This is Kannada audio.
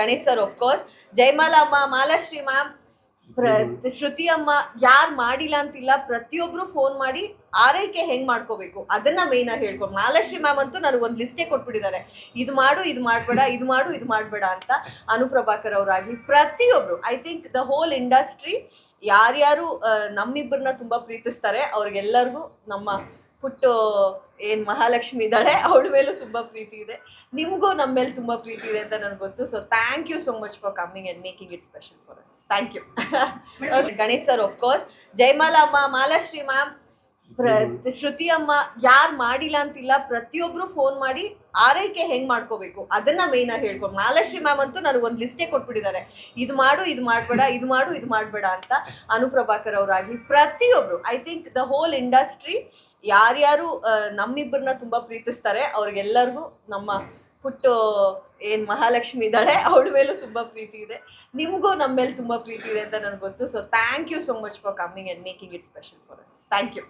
Ganesh sir of course Jayamalamma Malashree ma'am Shruthi. ಅಮ್ಮ ಯಾರು ಮಾಡಿಲ್ಲ ಅಂತಿಲ್ಲ ಪ್ರತಿಯೊಬ್ರು ಫೋನ್ ಮಾಡಿ ಆರೈಕೆ ಹೆಂಗ್ ಮಾಡ್ಕೋಬೇಕು? ಅದನ್ನ ಮೇನ್ ಆಗಿ ಹೇಳ್ಕೊಂಡು ಮಾಲಾಶ್ರೀ ಮ್ಯಾಮ್ ಅಂತೂ ನನಗೆ ಒಂದು ಲಿಸ್ಟೇ ಕೊಟ್ಬಿಟ್ಟಿದ್ದಾರೆ. ಇದು ಮಾಡು ಇದು ಮಾಡಬೇಡ ಇದು ಮಾಡು ಇದು ಮಾಡಬೇಡ ಅಂತ ಅನುಪ್ರಭಾಕರ್ ಅವರಾಗ್ಲಿ ಪ್ರತಿಯೊಬ್ರು. I think the whole industry ಯಾರ್ಯಾರು ನಮ್ಮಿಬ್ಬರನ್ನ ತುಂಬಾ ಪ್ರೀತಿಸ್ತಾರೆ. ಅವ್ರಿಗೆಲ್ಲರಿಗೂ ನಮ್ಮ ಪುಟ್ಟು ಏನ್ ಮಹಾಲಕ್ಷ್ಮಿ ಇದ್ದಾಳೆ ಅವಳ ಮೇಲೂ ತುಂಬಾ ಪ್ರೀತಿ ಇದೆ. ನಿಮಗೂ ನಮ್ಮ ಮೇಲೆ ತುಂಬಾ ಪ್ರೀತಿ ಇದೆ ಅಂತ ನನಗೆ ಗೊತ್ತು. So thank you so much for coming and making it special for us thank you Ganesh sir of course Jayamala ಅಮ್ಮ ಮಾಲಾಶ್ರೀ ಮ್ಯಾಮ್ ಶ್ರುತಿ ಅಮ್ಮ ಯಾರು ಮಾಡಿಲ್ಲ ಅಂತಿಲ್ಲ ಪ್ರತಿಯೊಬ್ರು ಫೋನ್ ಮಾಡಿ ಆರೈಕೆ ಹೆಂಗ್ ಮಾಡ್ಕೋಬೇಕು? ಅದನ್ನ ಮೇನ್ ಆಗಿ ಹೇಳ್ಕೊಂಡು ಮಾಲಾಶ್ರೀ ಮ್ಯಾಮ್ ಅಂತೂ ನನಗೆ ಒಂದು ಲಿಸ್ಟೇ ಕೊಟ್ಬಿಟ್ಟಿದ್ದಾರೆ. ಇದು ಮಾಡು ಇದು ಮಾಡಬೇಡ ಇದು ಮಾಡು ಇದು ಮಾಡಬೇಡ ಅಂತ ಅನುಪ್ರಭಾಕರ್ ಅವರಾಗ್ಲಿ ಪ್ರತಿಯೊಬ್ರು I think the whole industry ಯಾರ್ಯಾರು ನಮ್ಮಿಬ್ಬರನ್ನ ತುಂಬಾ ಪ್ರೀತಿಸ್ತಾರೆ, ಅವ್ರಿಗೆಲ್ಲರಿಗೂ ನಮ್ಮ ಪುಟ್ಟು, ಏನ್ ಮಹಾಲಕ್ಷ್ಮಿ ಇದ್ದಾಳೆ, ಅವಳ ಮೇಲೂ ತುಂಬಾ ಪ್ರೀತಿ ಇದೆ. ನಿಮಗೂ ನಮ್ಮ ಮೇಲೆ ತುಂಬಾ ಪ್ರೀತಿ ಇದೆ ಅಂತ ನನಗೆ ಗೊತ್ತು. So thank you so much for coming and making it special for us thank you